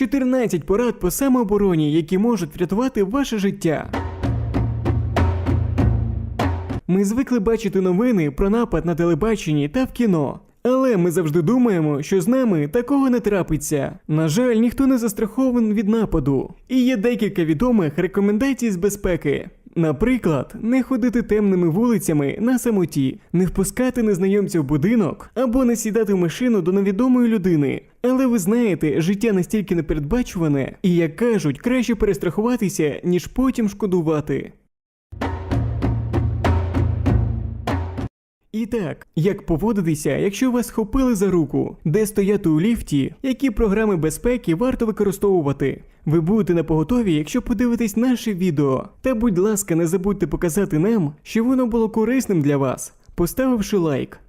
14 порад по самообороні, які можуть врятувати ваше життя. Ми звикли бачити новини про напад на телебаченні та в кіно. Але ми завжди думаємо, що з нами такого не трапиться. На жаль, ніхто не застрахований від нападу. І є декілька відомих рекомендацій з безпеки. Наприклад, не ходити темними вулицями на самоті, не впускати незнайомців в будинок або не сідати в машину до невідомої людини. Але ви знаєте, життя настільки непередбачуване, і як кажуть, краще перестрахуватися, ніж потім шкодувати. І так, як поводитися, якщо вас схопили за руку, де стояти у ліфті, які програми безпеки варто використовувати. Ви будете на поготові, якщо подивитесь наше відео. Та будь ласка, не забудьте показати нам, що воно було корисним для вас, поставивши лайк.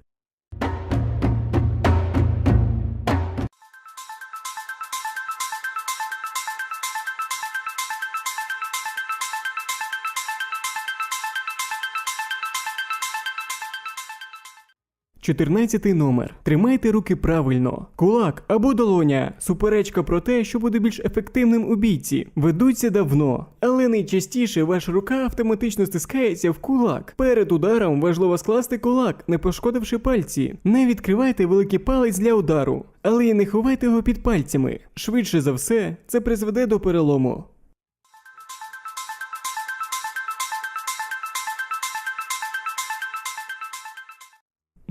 Чотирнадцятий номер. Тримайте руки правильно. Кулак або долоня. Суперечка про те, що буде більш ефективним у бійці. Ведуться давно. Але найчастіше ваша рука автоматично стискається в кулак. Перед ударом важливо скласти кулак, не пошкодивши пальці. Не відкривайте великий палець для удару, але й не ховайте його під пальцями. Швидше за все, це призведе до перелому.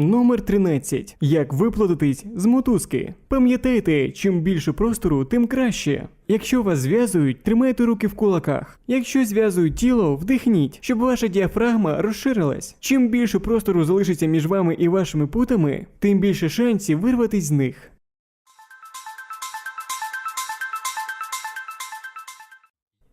Номер 13. Як виплатитись з мотузки. Пам'ятайте, чим більше простору, тим краще. Якщо вас зв'язують, тримайте руки в кулаках. Якщо зв'язують тіло, вдихніть, щоб ваша діафрагма розширилась. Чим більше простору залишиться між вами і вашими путами, тим більше шансів вирватись з них.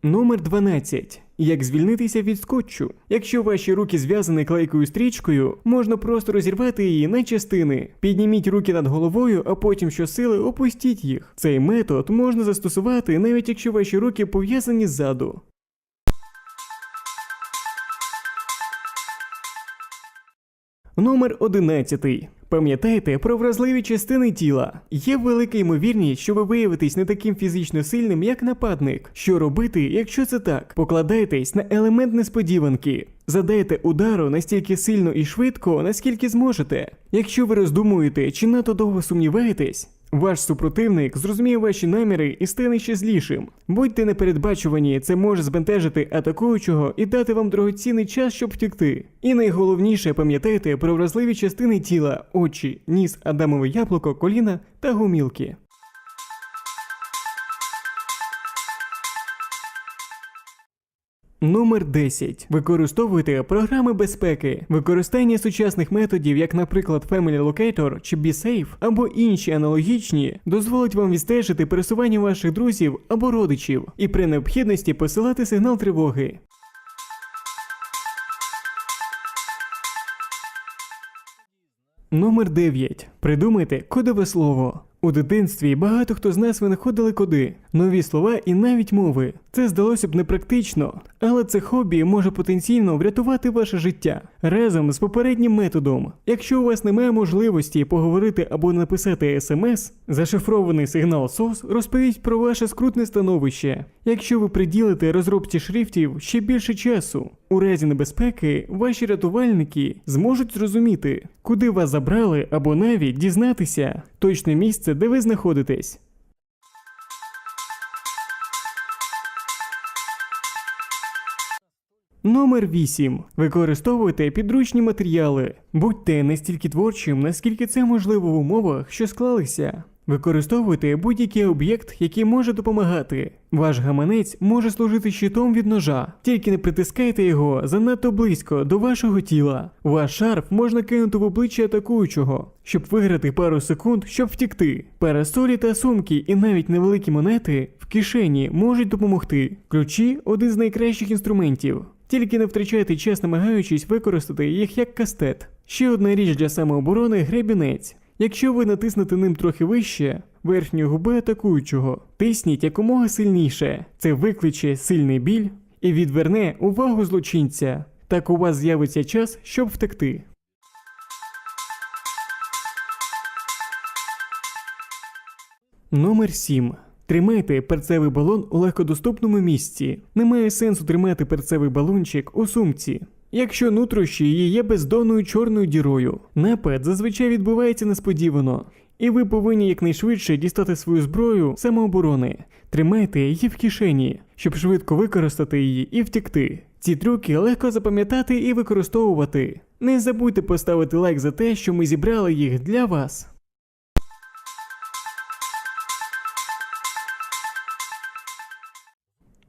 Номер 12. Як звільнитися від скотчу? Якщо ваші руки зв'язані клейкою стрічкою, можна просто розірвати її на частини. Підніміть руки над головою, а потім щосили опустіть їх. Цей метод можна застосувати навіть якщо ваші руки пов'язані ззаду. Номер 11. Пам'ятайте про вразливі частини тіла. Є велика ймовірність, що ви виявитесь не таким фізично сильним, як нападник. Що робити, якщо це так? Покладайтесь на елемент несподіванки. Задайте удару настільки сильно і швидко, наскільки зможете. Якщо ви роздумуєте чи надто довго сумніваєтесь, ваш супротивник зрозуміє ваші наміри і стане ще злішим. Будьте непередбачувані, це може збентежити атакуючого і дати вам дорогоцінний час, щоб втікти. І найголовніше пам'ятайте про вразливі частини тіла, очі, ніс, адамове яблуко, коліна та гумілки. Номер 10. Використовуйте програми безпеки. Використання сучасних методів, як, наприклад, Family Locator чи BeSafe, або інші аналогічні, дозволить вам відстежити пересування ваших друзів або родичів і при необхідності посилати сигнал тривоги. Номер 9. Придумайте кодове слово. У дитинстві багато хто з нас винаходили коди, нові слова і навіть мови. Це здалося б непрактично, але це хобі може потенційно врятувати ваше життя разом з попереднім методом. Якщо у вас немає можливості поговорити або написати смс, зашифрований сигнал SOS розповість про ваше скрутне становище. Якщо ви приділите розробці шрифтів ще більше часу, у разі небезпеки ваші рятувальники зможуть зрозуміти, куди вас забрали, або навіть дізнатися точне місце, де ви знаходитесь. Номер 8. Використовуйте підручні матеріали. Будьте настільки творчим, наскільки це можливо в умовах, що склалися. Використовуйте будь-який об'єкт, який може допомагати. Ваш гаманець може служити щитом від ножа, тільки не притискайте його занадто близько до вашого тіла. Ваш шарф можна кинути в обличчя атакуючого, щоб виграти пару секунд, щоб втікти. Парасолі та сумки і навіть невеликі монети в кишені можуть допомогти. Ключі один з найкращих інструментів. Тільки не втрачайте час, намагаючись використати їх як кастет. Ще одна річ для самооборони гребінець. Якщо ви натиснете ним трохи вище верхньої губи атакуючого, тисніть якомога сильніше. Це викличе сильний біль і відверне увагу злочинця. Так у вас з'явиться час, щоб втекти. Номер 7. Тримайте перцевий балон у легкодоступному місці. Немає сенсу тримати перцевий балончик у сумці. Якщо нутрощі її є бездонною чорною дірою, напад зазвичай відбувається несподівано, і ви повинні якнайшвидше дістати свою зброю самооборони. Тримайте її в кишені, щоб швидко використати її і втекти. Ці трюки легко запам'ятати і використовувати. Не забудьте поставити лайк за те, що ми зібрали їх для вас.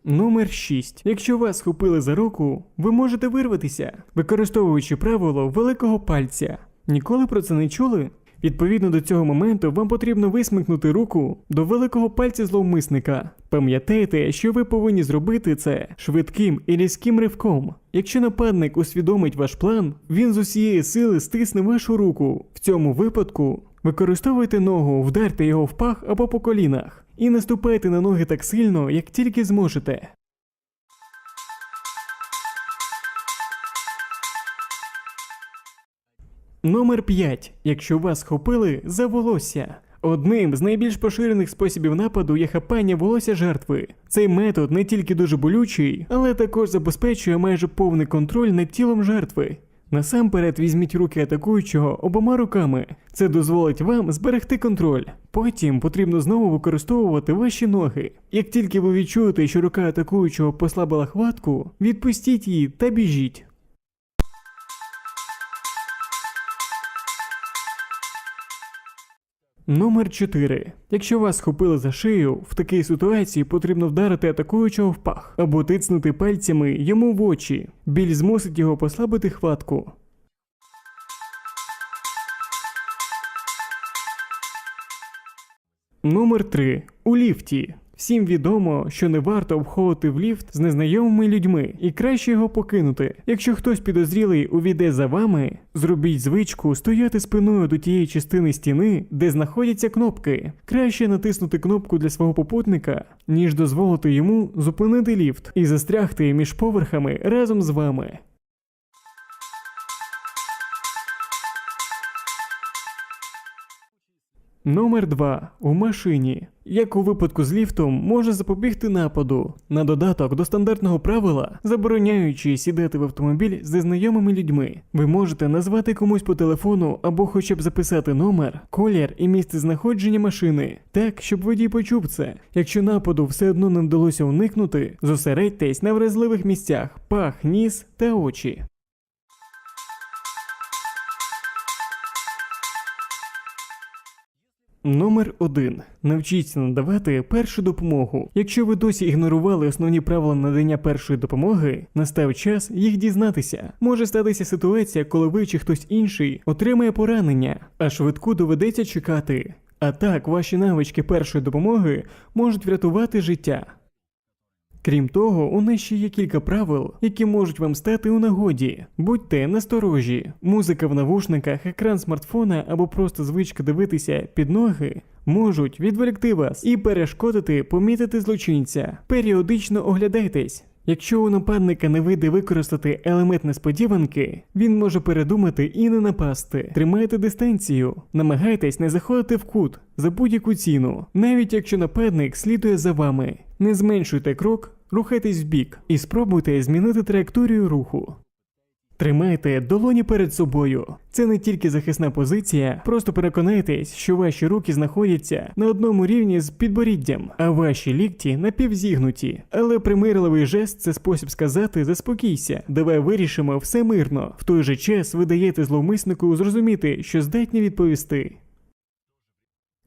Номер 6. Якщо вас схопили за руку, ви можете вирватися, використовуючи правило великого пальця. Ніколи про це не чули? Відповідно до цього моменту вам потрібно висмикнути руку до великого пальця зловмисника. Пам'ятайте, що ви повинні зробити це швидким і різким ривком. Якщо нападник усвідомить ваш план, він з усієї сили стисне вашу руку. В цьому випадку використовуйте ногу, вдарте його в пах або по колінах і наступайте на ноги так сильно, як тільки зможете. Номер 5. Якщо вас схопили за волосся. Одним з найбільш поширених способів нападу є хапання волосся жертви. Цей метод не тільки дуже болючий, але також забезпечує майже повний контроль над тілом жертви. Насамперед візьміть руки атакуючого обома руками. Це дозволить вам зберегти контроль. Потім потрібно знову використовувати ваші ноги. Як тільки ви відчуєте, що рука атакуючого послабила хватку, відпустіть її та біжіть. Номер 4. Якщо вас схопили за шию, в такій ситуації потрібно вдарити атакуючого в пах або тицнути пальцями йому в очі. Біль змусить його послабити хватку. Номер 3. У ліфті. Всім відомо, що не варто входити в ліфт з незнайомими людьми і краще його покинути. Якщо хтось підозрілий увійде за вами, зробіть звичку стояти спиною до тієї частини стіни, де знаходяться кнопки. Краще натиснути кнопку для свого попутника, ніж дозволити йому зупинити ліфт і застрягти між поверхами разом з вами. Номер 2. У машині. Як у випадку з ліфтом, може запобігти нападу. На додаток до стандартного правила, забороняючи сідати в автомобіль з незнайомими людьми, ви можете назвати комусь по телефону або хоча б записати номер, колір і місце знаходження машини, так, щоб водій почув це. Якщо нападу все одно не вдалося уникнути, зосередьтесь на вразливих місцях пах, ніс та очі. Номер 1. Навчіться надавати першу допомогу. Якщо ви досі ігнорували основні правила надання першої допомоги, настав час їх дізнатися. Може статися ситуація, коли ви чи хтось інший отримає поранення, а швидку доведеться чекати. А так, ваші навички першої допомоги можуть врятувати життя. Крім того, у нас ще є кілька правил, які можуть вам стати у нагоді. Будьте насторожі. Музика в навушниках, екран смартфона або просто звичка дивитися під ноги можуть відволікти вас і перешкодити помітити злочинця. Періодично оглядайтесь. Якщо у нападника не вийде використати елемент несподіванки, він може передумати і не напасти. Тримайте дистанцію, намагайтесь не заходити в кут за будь-яку ціну, навіть якщо нападник слідує за вами. Не зменшуйте крок, рухайтесь вбік і спробуйте змінити траєкторію руху. Тримайте долоні перед собою. Це не тільки захисна позиція, просто переконайтесь, що ваші руки знаходяться на одному рівні з підборіддям, а ваші лікті напівзігнуті. Але примирливий жест це спосіб сказати заспокійся, давай вирішимо все мирно. В той же час ви даєте зловмиснику зрозуміти, що здатні відповісти.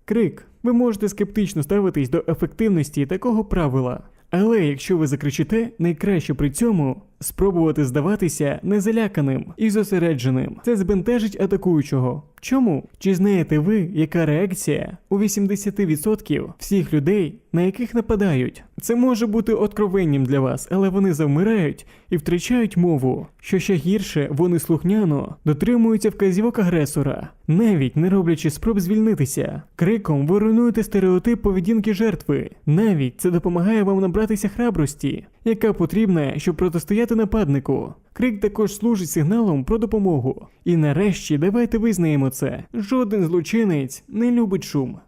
Крик. Ви можете скептично ставитись до ефективності такого правила. Але якщо ви закричите, найкраще при цьому спробувати здаватися незаляканим і зосередженим. Це збентежить атакуючого. Чому? Чи знаєте ви, яка реакція у 80% всіх людей, на яких нападають? Це може бути откровенням для вас, але вони завмирають і втрачають мову. Що ще гірше, вони слухняно дотримуються вказівок агресора, навіть не роблячи спроб звільнитися. Криком ви руйнуєте стереотип поведінки жертви. Навіть це допомагає вам набратися храбрості, яка потрібна, щоб протистояти нападнику. Крик також служить сигналом про допомогу. І нарешті давайте визнаємо це. Жоден злочинець не любить шум.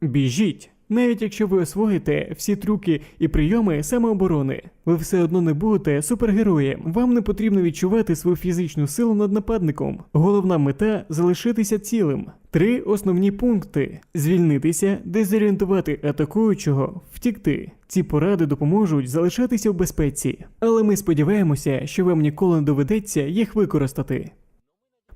Біжіть, Навіть якщо ви освоїте всі трюки і прийоми самооборони, ви все одно не будете супергероєм. Вам не потрібно відчувати свою фізичну силу над нападником. Головна мета залишитися цілим. Три основні пункти: звільнитися, дезорієнтувати атакуючого, втікти. Ці поради допоможуть залишатися в безпеці. Але ми сподіваємося, що вам ніколи не доведеться їх використати.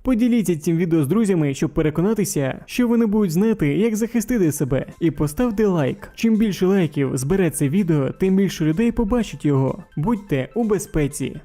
Поділіться цим відео з друзями, щоб переконатися, що вони будуть знати, як захистити себе, і поставте лайк. Чим більше лайків збере це відео, тим більше людей побачить його. Будьте у безпеці.